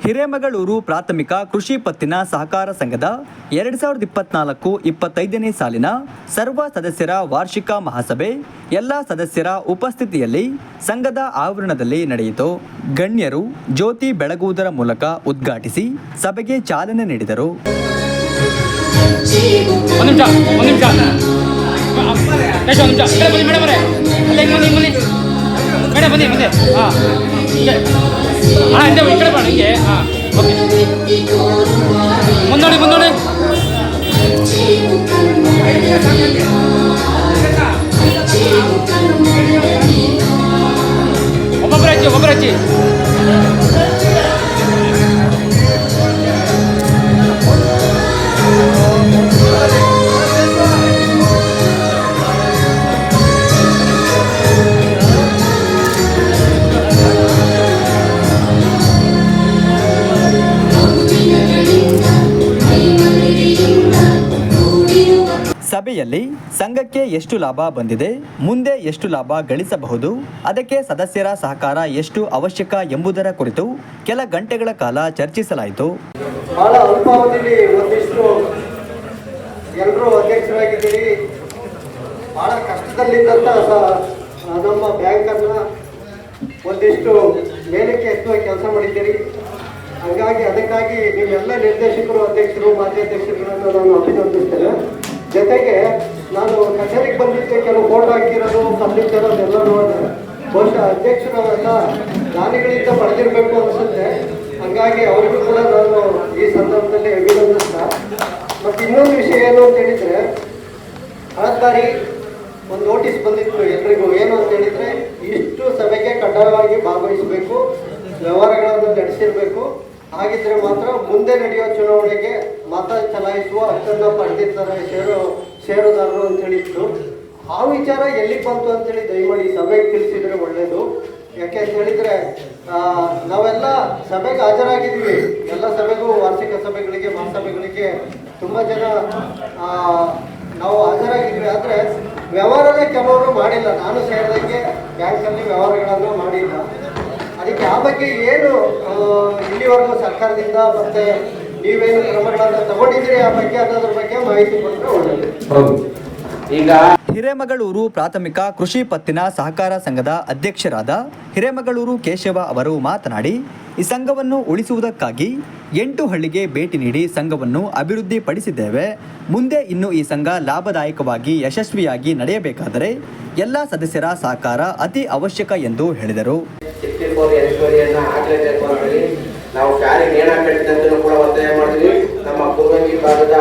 ಹಿರೇಮಗಳೂರು ಪ್ರಾಥಮಿಕ ಕೃಷಿ ಪತ್ತಿನ ಸಹಕಾರ ಸಂಘದ ಎರಡ್ ಸಾವಿರದ ಇಪ್ಪತ್ನಾಲ್ಕು ಇಪ್ಪತ್ತೈದನೇ ಸಾಲಿನ ಸರ್ವ ಸದಸ್ಯರ ವಾರ್ಷಿಕ ಮಹಾಸಭೆ ಎಲ್ಲ ಸದಸ್ಯರ ಉಪಸ್ಥಿತಿಯಲ್ಲಿ ಸಂಘದ ಆವರಣದಲ್ಲಿ ನಡೆಯಿತು ಗಣ್ಯರು ಜ್ಯೋತಿ ಬೆಳಗುವುದರ ಮೂಲಕ ಉದ್ಘಾಟಿಸಿ ಸಭೆಗೆ ಚಾಲನೆ ನೀಡಿದರು ಒಂದು ನಿಮಿಷ ಒಂದು ನಿಮಿಷ ಯಶ್ ಒಂದು ನಿಮಿಷ ಈ ಕಡೆ ಬನ್ನಿ ಮೇಡಮ್ ಅವರೇ ಅಲ್ಲೇ ಹಿಂಗೆ ಬನ್ನಿ ಬನ್ನಿ ಮೇಡಮ್ ಬನ್ನಿ ಮುಂದೆ ಹಾಂ ಹಾಂ ಹಿಂದೆ ಈ ಕಡೆ ಬಾ ಹಿಂಗೆ ಹಾಂ ಓಕೆ ಮುಂದೋಡಿ ಮುಂದೋಡಿ ಸಭೆಯಲ್ಲಿ ಸಂಘಕ್ಕೆ ಎಷ್ಟು ಲಾಭ ಬಂದಿದೆ, ಮುಂದೆ ಎಷ್ಟು ಲಾಭ ಗಳಿಸಬಹುದು, ಅದಕ್ಕೆ ಸದಸ್ಯರ ಸಹಕಾರ ಎಷ್ಟು ಅವಶ್ಯಕ ಎಂಬುದರ ಕುರಿತು ಕೆಲ ಗಂಟೆಗಳ ಕಾಲ ಚರ್ಚಿಸಲಾಯಿತು. ಬಹಳ ಅಲ್ಪಾವಧಿಯಲ್ಲಿ ಒಂದಿಷ್ಟು ಎಲ್ಲರೂ ಅಧ್ಯಕ್ಷರಾಗಿದ್ದೀರಿ. ಬಹಳ ಕಷ್ಟದಲ್ಲಿದ್ದಂಥ ನಮ್ಮ ಬ್ಯಾಂಕನ್ನು ಒಂದಿಷ್ಟು ಮೇಲಕ್ಕೆ ಎತ್ತುವ ಕೆಲಸ ಮಾಡಿದ್ದೀರಿ. ಹಾಗಾಗಿ ಅದಕ್ಕಾಗಿ ನೀವೆಲ್ಲ ನಿರ್ದೇಶಕರು, ಅಧ್ಯಕ್ಷರು, ಮಾಜಿ ನಾನು ಅಭಿನಂದಿಸ್ತೇನೆ. ಜೊತೆಗೆ ನಾನು ಕಚೇರಿಗೆ ಬಂದಿದ್ದೆ, ಕೆಲವು ಫೋಟೋ ಹಾಕಿರೋದು ಫರ್ನಿಚರ್ ಎಲ್ಲ ನೋಡಿದೆ ಬಹುಶಃ ಅಧ್ಯಕ್ಷರೆಲ್ಲ ದಾನಿಗಳಿಂದ ಪಡೆದಿರಬೇಕು ಅನಿಸುತ್ತೆ. ಹಂಗಾಗಿ ಅವರಿಗೂ ಕೂಡ ನಾನು ಈ ಸಂದರ್ಭದಲ್ಲಿ ಅಭಿನಂದಿಸ್ತಾ. ಮತ್ತು ಇನ್ನೊಂದು ವಿಷಯ ಏನು ಅಂತ ಹೇಳಿದರೆ ಕಳೆದ ಬಾರಿ ಒಂದು ನೋಟಿಸ್ ಬಂದಿತ್ತು ಎಲ್ರಿಗೂ. ಏನು ಅಂತ ಹೇಳಿದರೆ, ಇಷ್ಟು ಸಭೆಗೆ ಕಡ್ಡಾಯವಾಗಿ ಭಾಗವಹಿಸಬೇಕು, ವ್ಯವಹಾರಗಳನ್ನು ನಡೆಸಿರ್ಬೇಕು. ಹಾಗಿದ್ರೆ ಮಾತ್ರ ಮುಂದೆ ನಡೆಯುವ ಚುನಾವಣೆಗೆ ಮತ ಚಲಾಯಿಸುವ ಹಕ್ಕನ್ನು ಪಡೆದಿರ್ತಾರೆ ಷೇರು ಷೇರುದಾರರು ಅಂತ ಆ ವಿಚಾರ ಎಲ್ಲಿ ಬಂತು ಅಂತೇಳಿ ದಯಮಾಡಿ ಸಭೆಗೆ ತಿಳಿಸಿದ್ರೆ ಒಳ್ಳೇದು. ಯಾಕೆ ಅಂತ ಹೇಳಿದ್ರೆ ನಾವೆಲ್ಲ ಸಭೆಗೆ ಹಾಜರಾಗಿದ್ವಿ. ಎಲ್ಲ ಸಭೆಗೂ, ವಾರ್ಷಿಕ ಸಭೆಗಳಿಗೆ, ಮಹಾಸಭೆಗಳಿಗೆ ತುಂಬ ಜನ ನಾವು ಹಾಜರಾಗಿದ್ವಿ. ಆದರೆ ವ್ಯವಹಾರನೇ ಕೆಲವರು ಮಾಡಿಲ್ಲ. ನಾನು ಸೇರಿದಂಗೆ ಬ್ಯಾಂಕಲ್ಲಿ ವ್ಯವಹಾರಗಳನ್ನು ಮಾಡಿಲ್ಲ. ಅದಕ್ಕೆ ಆ ಬಗ್ಗೆ ಏನು ಇಲ್ಲಿವರೆಗೂ ಸರ್ಕಾರದಿಂದ ಮತ್ತೆ ನೀವೇನು ಕ್ರಮಗಳನ್ನು ತಗೊಂಡಿದ್ದೀರಿ ಆ ಬಗ್ಗೆ ಅನ್ನೋದ್ರ ಬಗ್ಗೆ ಮಾಹಿತಿ ಕೊಟ್ಟರೆ ಒಳ್ಳೆಯದು ಈಗ ಹಿರೇಮಗಳೂರು ಪ್ರಾಥಮಿಕ ಕೃಷಿ ಪತ್ತಿನ ಸಹಕಾರ ಸಂಘದ ಅಧ್ಯಕ್ಷರಾದ ಹಿರೇಮಗಳೂರು ಕೇಶವ ಅವರು ಮಾತನಾಡಿ ಈ ಸಂಘವನ್ನು ಉಳಿಸುವುದಕ್ಕಾಗಿ ಎಂಟು ಹಳ್ಳಿಗೆ ಭೇಟಿ ನೀಡಿ ಸಂಘವನ್ನು ಅಭಿವೃದ್ಧಿಪಡಿಸಿದ್ದೇವೆ. ಮುಂದೆ ಇನ್ನು ಈ ಸಂಘ ಲಾಭದಾಯಕವಾಗಿ ಯಶಸ್ವಿಯಾಗಿ ನಡೆಯಬೇಕಾದರೆ ಎಲ್ಲ ಸದಸ್ಯರ ಸಹಕಾರ ಅತಿ ಅವಶ್ಯಕ ಎಂದು ಹೇಳಿದರು. ಸಿಕ್ಸ್ಟಿ ಫೋರ್ ಎನ್ಕ್ವೈರಿಯನ್ನ ಆಗ್ಲೇಬೇಕು ಅಂತೇಳಿ ನಾವು ಕಾರ್ಯ ನೇಣ ಕಟ್ಟಿದಂತ ಕೂಡ ಒತ್ತಾಯ ಮಾಡಿದ್ವಿ. ನಮ್ಮ ಕುರುವಂಗಿ ಭಾಗದ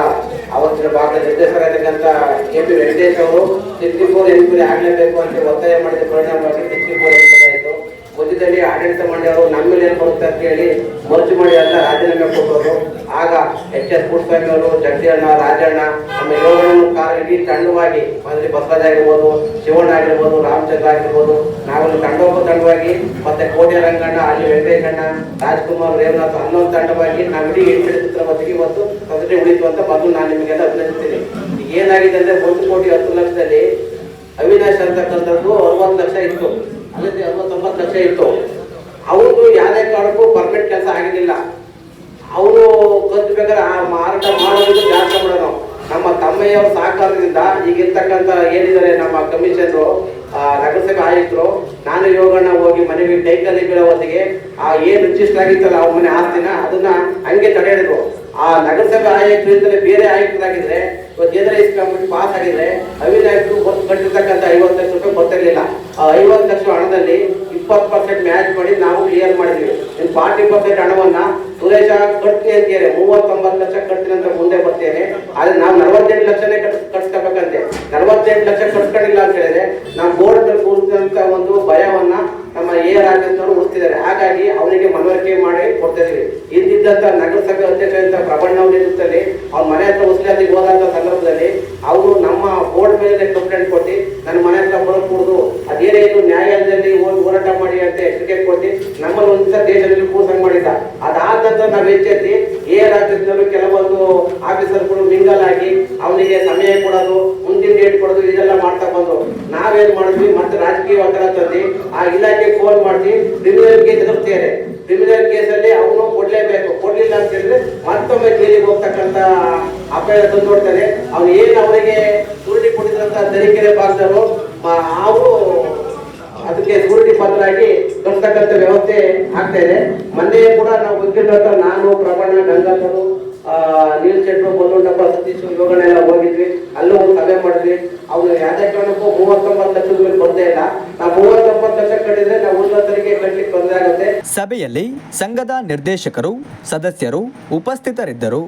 ಅವತ್ತಿನ ಭಾಗದ ನಿರ್ದೇಶಕರಾಗಿರ್ತಕ್ಕಂಥ ಕೆ ಪಿ ವೆಂಕಟೇಶ್ ಅವರು ಸಿಕ್ಸ್ಟಿ ಫೋರ್ ಎನ್ಕ್ವೈರಿ ಆಗ್ಲೇಬೇಕು ಅಂತ ಒತ್ತಾಯ ಮಾಡಿದ ಪರಿಣಾಮವಾಗಿ ಸಿಕ್ಸ್ಟಿ ಫೋರ್ ಮಧ್ಯದಲ್ಲಿ ಆಡಳಿತ ಮಾಡಿದವರು ನಮ್ಮ ಮೇಲೆ ಏನು ಬರುತ್ತೆ ಅಂತ ಹೇಳಿ ಮರ್ಜು ಮಾಡಿ ಎಲ್ಲ ರಾಜೀನಾಮೆ ಕೊಟ್ಟರು ಆಗ ಎಚ್ ಎಸ್ ಪುಟ್ಟಸ್ವಾಮಿ ಅವರು ಅಣ್ಣ ರಾಜಣ್ಣ, ನಮ್ಮ ಯೋಗವನ್ನು ಕಾಲ ಇಡೀ ತಂಡವಾಗಿ ಅಂದ್ರೆ ಬಸವರಾಜ್ ಆಗಿರ್ಬೋದು, ಶಿವಣ್ಣ ಆಗಿರ್ಬೋದು, ರಾಮಚಂದ್ರ ಆಗಿರ್ಬೋದು, ನಾವೆಲ್ಲ ತಂಡೋಪ ತಂಡವಾಗಿ ಮತ್ತೆ ಕೋಟೆ ರಂಗಣ್ಣ, ಅಲ್ಲಿ ವೆಂಕಟೇಶಣ್ಣ ರಾಜ್ಕುಮಾರ್ ರೇವನಾಥ್ ಹನ್ನೊಂದು ತಂಡವಾಗಿ ನಾವು ಇಡೀ ಎಂಟು ಚಿತ್ರ ಹೊತ್ತಿಗೆ ಇವತ್ತು ತೊಂದರೆ ಉಳಿತು ಅಂತ ಮೊದಲು ನಾನು ನಿಮಗೆಲ್ಲ ಅಭಿನಂದಿಸ್ತೀನಿ ಈಗ ಏನಾಗಿದೆ ಅಂದ್ರೆ ಒಂದು ಕೋಟಿ ಹತ್ತು ಲಕ್ಷದಲ್ಲಿ ಅವಿನಾಶ್ ಅಂತಕ್ಕಂಥದ್ದು ಅರವತ್ತು ಲಕ್ಷ ಇತ್ತು. ಅಲ್ಲದೆ ಅರವತ್ತೊಂಬತ್ತು ಲಕ್ಷ ಇತ್ತು. ಅವ್ರದ್ದು ಯಾವುದೇ ಕಾರಣಕ್ಕೂ ಪರ್ಮನೆಂಟ್ ಕೆಲಸ ಆಗಿರಲಿಲ್ಲ. ಅವರು ಕದ್ದು ಬೇಕಾದ್ರೆ ಆ ಮಾರಾಟ ಮಾಡೋದು ಜಾಸ್ತಿ ಮಾಡೋಣ ನಮ್ಮ ತಮ್ಮಯ್ಯವ್ರ ಸಹಕಾರದಿಂದ ಈಗ ಇರ್ತಕ್ಕಂಥ ಏನಿದ್ದಾರೆ ನಮ್ಮ ಕಮಿಷನರು ನಗರಸಭೆ ಆಯುಕ್ತರು, ನಾನು ಯೋಗಣ್ಣ ಹೋಗಿ ಮನೆಗೆ ಟೈಕಲ್ಲಿ ಬೀಳೋ ಆ ಏನು ರಿಜಿಸ್ಟರ್ ಆಗಿತ್ತಲ್ಲ ಅವ್ರ ಮನೆ ಆಸ್ತಿನ, ಅದನ್ನ ಹಂಗೆ ತಡೆ ಆ ನಗರಸಭೆ ಆಯುಕ್ತರಿಂದಲೇ ಬೇರೆ ಆಯುಕ್ತರಾಗಿದ್ರೆ ಇವತ್ತು ಕಂಪ್ಲೀಟ್ ಪಾಸ್ ಆಗಿದ್ರೆ ಅವಿನಾಯಕರು ಒತ್ತು ಕಟ್ಟಿರ್ತಕ್ಕಂಥ ಐವತ್ತು ಲಕ್ಷ ರೂಪಾಯಿ ಗೊತ್ತಿರಲಿಲ್ಲ ಆ ಐವತ್ತು ಲಕ್ಷ ಹಣದಲ್ಲಿ ಇಪ್ಪತ್ತು ಪರ್ಸೆಂಟ್ ಮ್ಯಾಚ್ ಮಾಡಿ ನಾವು ಕ್ಲಿಯರ್ ಮಾಡಿದ್ವಿ. ಇನ್ನು ಫಾರ್ಟಿ ಪರ್ಸೆಂಟ್ ಹಣವನ್ನ ಸುರೇಶ ಕಟ್ತೀನಿ ಅಂತೇಳಿ ಮೂವತ್ತೊಂಬತ್ತು ಲಕ್ಷ ಕಟ್ತೀನಿ ಅಂತ ಮುಂದೆ ಬರ್ತೇನೆ ಆದ್ರೆ ನಾವು ನಲವತ್ತೆಂಟು ಲಕ್ಷನೇ ಕಟ್, ಕಟ್ಸ್ಕೋಬೇಕಂತೆ. ನಲವತ್ತೆಂಟು ಲಕ್ಷ ಕಟ್ಕೊಂಡಿಲ್ಲ ಅಂತ ಹೇಳಿದ್ರೆ ನಾವು ಬೋರ್ಡ್ ಕೂರಿಸಿದಂತ ಒಂದು ಭಯವನ್ನ ನಮ್ಮ ಎ ರಾಜ್ಯದವರು ಉಳಿಸ್ತಿದ್ದಾರೆ. ಹಾಗಾಗಿ ಅವರಿಗೆ ಮನವರಿಕೆ ಮಾಡಿ ಕೊಡ್ತಾ ಇದ್ದೀವಿ. ಇಂದಿದ್ದಂತ ನಗರಸಭೆ ಅಧ್ಯಕ್ಷ ಪ್ರಬಣ್ಣ ನೇತೃತ್ವದಲ್ಲಿ ಅವ್ರ ಮನೆ ಹತ್ರ ಉಸ್ಲಾದಿಗೆ ಹೋದಂತ ಸಂದರ್ಭದಲ್ಲಿ ಅವರು ನಮ್ಮ ಬೋರ್ಡ್ ಮೇಲೆ ಕಂಪ್ಲೇಂಟ್ ಕೊಟ್ಟು ನನ್ನ ಮನೆ ಹತ್ರ ಬರೋದು ಕುಡಿದು ಅದೇನೇ ಇದು ನ್ಯಾಯಾಲಯದಲ್ಲಿ ಹೋಗಿ ಹೋರಾಟ ಮಾಡಿ ಅಂತ ಎಚ್ಚರಿಕೆ ಕೊಟ್ಟು ನಮ್ಮಲ್ಲಿ ಒಂದ್ಸ ದೇಶದಲ್ಲಿ ಕೂಸಂಗ್ ಮಾಡಿದ್ದ. ಅದಾದ ನಂತರ ನಾವು ಎಚ್ಚೆತ್ತಿ ಏ ರಾಜ್ಯದಲ್ಲೂ ಕೆಲವೊಂದು ಆಫೀಸರ್ಗಳು ಮಿಂಗಲ್ ಆಗಿ ಅವನಿಗೆ ಸಮಯ ಕೊಡೋದು ಡೇಟ್ ಕೊಡೋದು, ಇದೆಲ್ಲ ಮಾಡ್ತಾ ಬಂದು ನಾವೇನ್ ಮಾಡಿದ್ವಿ? ಮತ್ತೆ ರಾಜಕೀಯ ಒತ್ತಡ ತಂದು ಆ ಇಲಾಖೆಗೆ ಫೋನ್ ಮಾಡಿ ಕ್ರಿಮಿನಲ್ ಕೇಸ್ ಎದುರ್ತಾರೆ ಕ್ರಿಮಿನಲ್ ಕೇಸಲ್ಲಿ ಅವನು ಕೊಡ್ಲೇಬೇಕು. ಕೊಡ್ಲಿಲ್ಲ ಅಂತ ಹೇಳಿದ್ರೆ ಮತ್ತೊಮ್ಮೆ ಜೈಲಿಗೆ ಹೋಗ್ತಕ್ಕಂತ ಅಪಾಯ ತಂದು ನೋಡ್ತಾರೆ ಅವ್ನು ಏನು ಅವರಿಗೆ ಸುರುಳಿ ಕೊಟ್ಟಿದ್ರಂತ ತರೀಕೆರೆ ಭಾಗದವರು ಅವರು ಅದಕ್ಕೆ ಸೂರಿಟಿ ಆಗಿ ಕಟ್ತಕ್ಕಂಥ ವ್ಯವಸ್ಥೆ ಆಗ್ತಾ ಇದೆ. ಮೊನ್ನೆ ಕೂಡ ನಾವು ಗೊತ್ತಿರೋ ನಾನು ಪ್ರಮಾಣ ಗಂಗಾಧರು ನೀಲ್ ಶೆಟ್ರು ಬೋಧುಂಡಪ್ಪ ಸತೀಶ್ ಹೋಗಿದ್ವಿ. ಅಲ್ಲೂ ಒಂದು ಸಭೆ ಮಾಡಿದ್ವಿ. ಅವ್ರು ಯಾವ್ದೇ ಕಾರಣಕ್ಕೂ ಮೂವತ್ತೊಂಬತ್ತು ಲಕ್ಷದ ಮೇಲೆ ಬಂದೇ ಇಲ್ಲ. ನಾವು ಮೂವತ್ತೊಂಬತ್ತು ಲಕ್ಷ ಕಟ್ಟಿದ್ರೆ ನಾವು ಉನ್ನತರಿಗೆ ಕಟ್ಲಿಕ್ಕೆ ತೊಂದರೆ ಆಗುತ್ತೆ. ಸಭೆಯಲ್ಲಿ ಸಂಘದ ನಿರ್ದೇಶಕರು, ಸದಸ್ಯರು ಉಪಸ್ಥಿತರಿದ್ದರು.